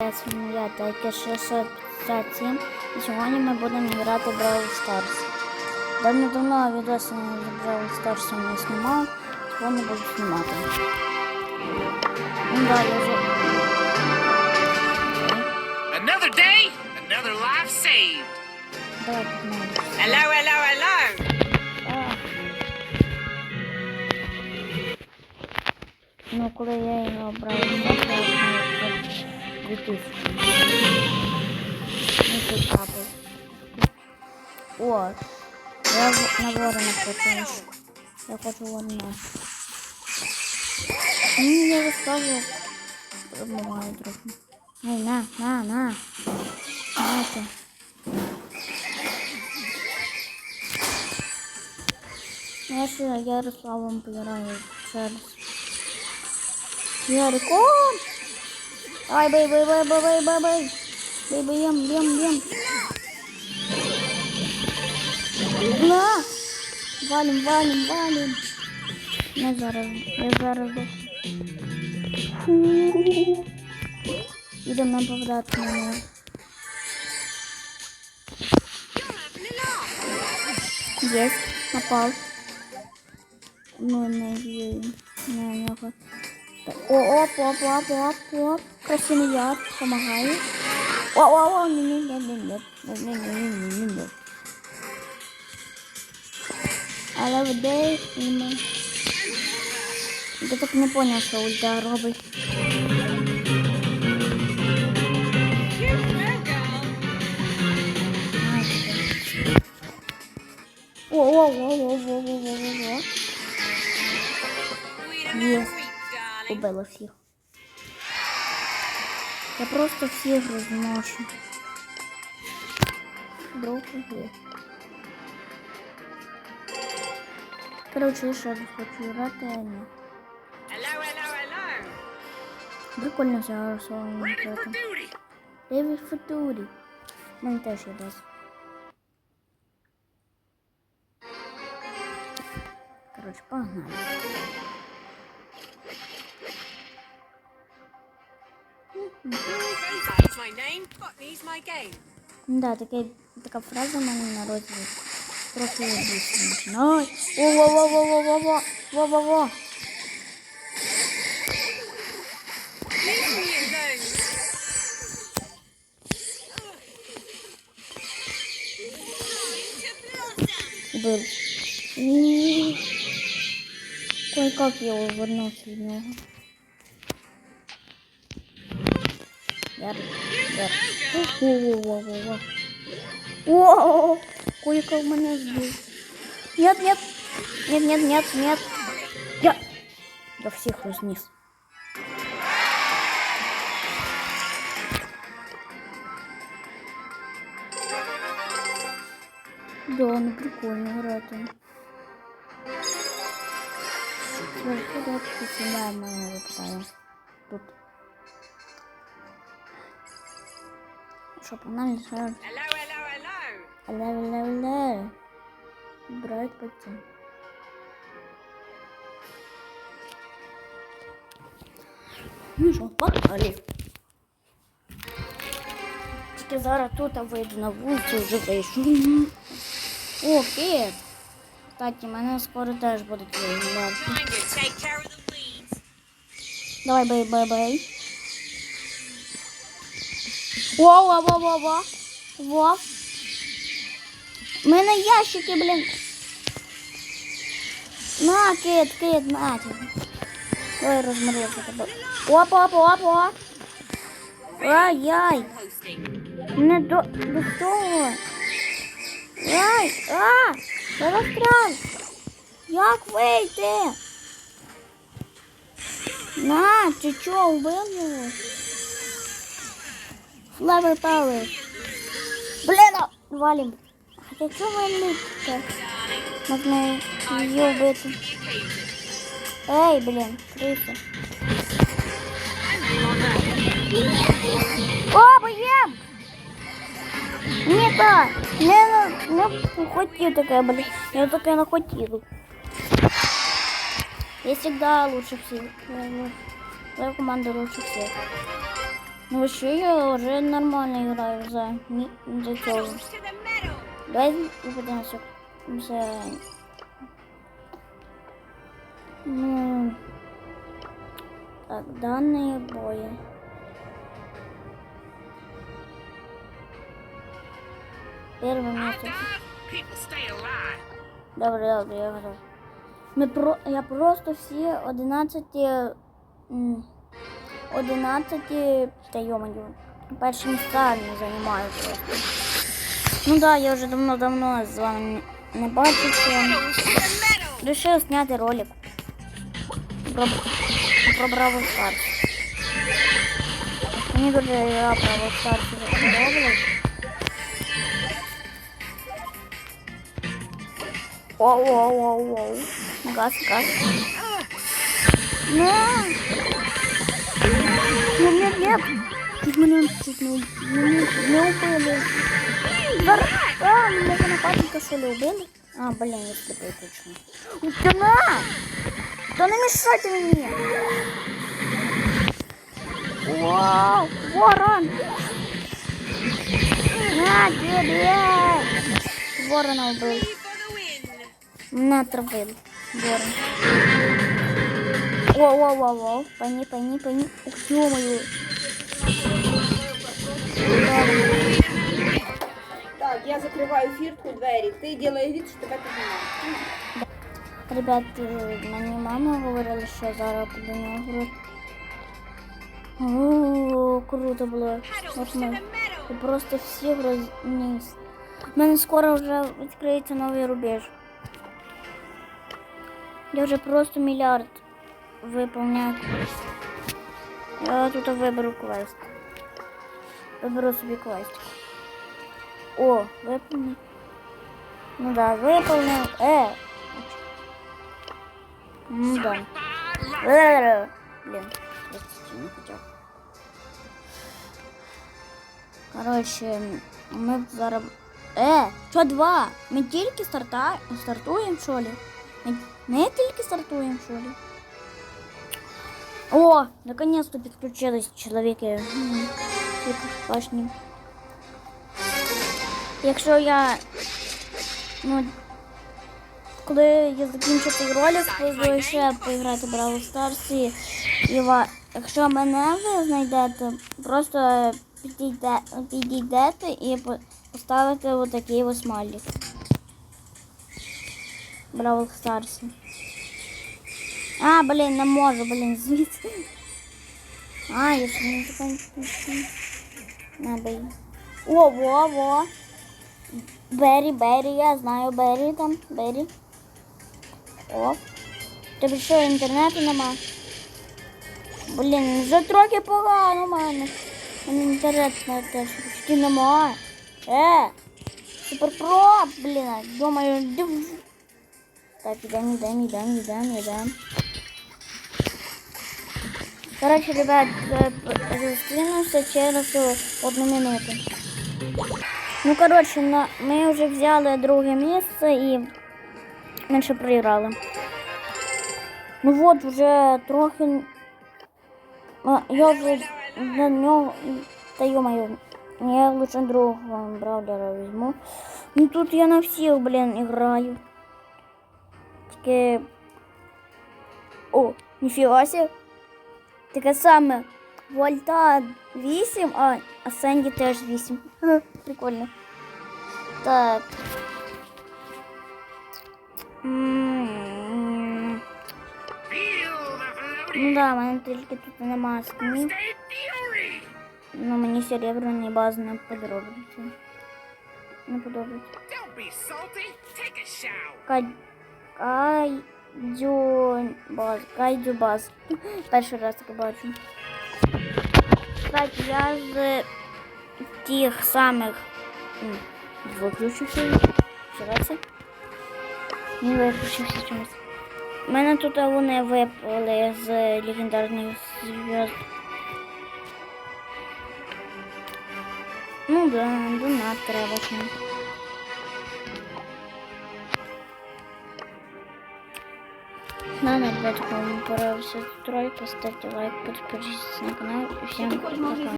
Я Тайки 657 і сьогодні ми будемо грати в Brawl Stars. Давно-давно відоси з Brawl Stars не знімав, сьогодні буду знімати. Ну да, я вже... Another day, another life saved. Давай погнали. Hello, hello, hello. Ну, коли я його брав, я купив. Не потрапив. О, я на ворона хочу. Я хочу ворона. Ні, ну, я розставлю. Промиваю трохи. Ей, на, на, на. Давайте. Знаєш, я Ярославом помираю через Ярико! Яриком! Давай, бей, бей, бей, бей, бей, бей, бей. Бей, бьем, бьем, бьем. На! Валим, валим, валим. Я зараз, я зараз. Фу. Ідемо нападати на нього. Есть, напал. Ну, не вижу. Не, не, не. О, оп, оп, оп, оп, оп. Красивый яд, помогаю. О, о, о, не, не, не, не, не, не, не, не, не, не, не. I love day, imo. Я так не понял, що ульта робить. О, о, о, о, о, о, о, о, о. Є. Убила всіх. Я просто всех размашу. Долго? Короче, еще раз хочу ротами. Прикольно все рисовано. Дэвид Футури. Монтаж я даст. Короче, погнали. Да, такая, такая фраза в мене народі. Трохи більше починає. Во-во-во-во-во-во-во! Во-во-во! Был. Кое-как я увернулся от него. ver, ver. Во-во-во-во-во. О, меня сбил. Нет, нет, нет, нет, нет, нет. Я, я всех разнес. Да, он прикольно играет он. Куда-то снимаем, наверное, Тут. щоб вона не знала. Hello, hello, hello. Hello, hello, hello. Брать пойти. Ну що, погнали. Тільки зараз тут вийду на вулицю, вже зайшу. О, кіт. Кстати, мене скоро теж будуть виглядати. Давай, бей-бей-бей. Бей, бей. Во, во, во, во. У мене ящики, блін. На, кит, кит, на. Ой, розморозив тебе. Оп, оп, оп, оп. Ай-яй. Не до, до того. Ай, а, я застрял. Як вийти? На, ти чо, убив його? Flower Power. Блин, а, валим. Хотя что валить-то? Можно ее в этом. Эй, блин, крыса. О, поем? Не то! А, не, ну не хотела такая, блин. Я такая нахватила. Я всегда лучше всех. Я, команда лучше всех. Ну вообще я уже нормально играю за, не, за metal. Давай подивимося за... Ну... Так, данные боя. Первое место. Добре, добре, я готов. Ми про... Я просто всі 11... м, 11... Та йомаю. Перші місця не займаю просто. Ну да, я вже давно-давно з вами не- не бачився. Pedals to the metal. Решив зняти ролик про, про Бравл Старс. Мені дуже гра Бравл Старс сподобалась. Оу, оу, оу, оу. Газ, газ. На! нет. Чуть мене, чуть не, не, не убили. Зараз, а, мене нападника що ли убили? А, блин, я слепой точно. Утяна! Да не мешайте мне! Вау! Ворон! На тебе! Ворона убил. Мене отравили. Ворон. О. Пойми, пойми, пойми. Ух, ё-моё. Так, я закриваю фіртку двері, ти ділай від, що тебе піднімає. Ребят, е, мені мама говорила, що зараз до нього гру. О, круто було. Pedals От to ми the metal. і просто всі розніс. У мене скоро вже відкриється новий рубеж. Я вже просто мільярд виповняю. Я тут виберу квест. Виберу собі квест. О, виповнив. Ну да, виповнив. Е. Ну да. Э, Блин, простите, не хотел. Короче, ми зараз. Е, що два? Ми тільки старта... стартуємо, що ли? Ми... ми тільки стартуємо, що ли? О, наконец-то підключились чоловіки. Башні. Якщо я. Ну, коли я закінчу цей ролик, буду ще поіграти в Brawl Stars і, і якщо мене ви знайдете, просто підійде, підійдете і по- поставите отакий ось смайлик. Бравл Stars. А, блін, не можу, блін, звідси. А, я ще не така. На, бей. О, во, во. Бері, Бері, я знаю Бері там, Бері. О. Тобі що, інтернету нема? Блін, вже трохи погано в мене. У мене інтернет на теж почти нема. Е! Суперпро, блін, думаю, див. Так, ідем, ідем, ідем, ідем, ідем. Коротше, ребят, е, п- зустрінемося через е, одну минуту. Ну, коротше, на, ми вже взяли друге місце і ми ще проіграли. Ну от вже трохи. А, Я вже для нього. Та йо-моє, я лучше другого браулера візьму. Ну тут я на всіх, блін, граю. Таке. О, ніфіга себе. Таке саме. Вольта 8, а, а Сенді теж 8. Ха, Прикольно. Так. М, Ну да, в мене тільки тут нема скнів. Ну мені серебряний баз не подобається. Не подобається. Don't be salty. Take a shower. Кай... Кайдю баз. Перший раз таке бачу. Кстати, я з тих самих виключився. Це? Не виключився чомусь. У мене тут вони випали з легендарних зв'язок. Ну да, донат треба. Ребята, кому понравился этот ролик, поставьте лайк, подпишитесь на канал и всем пока.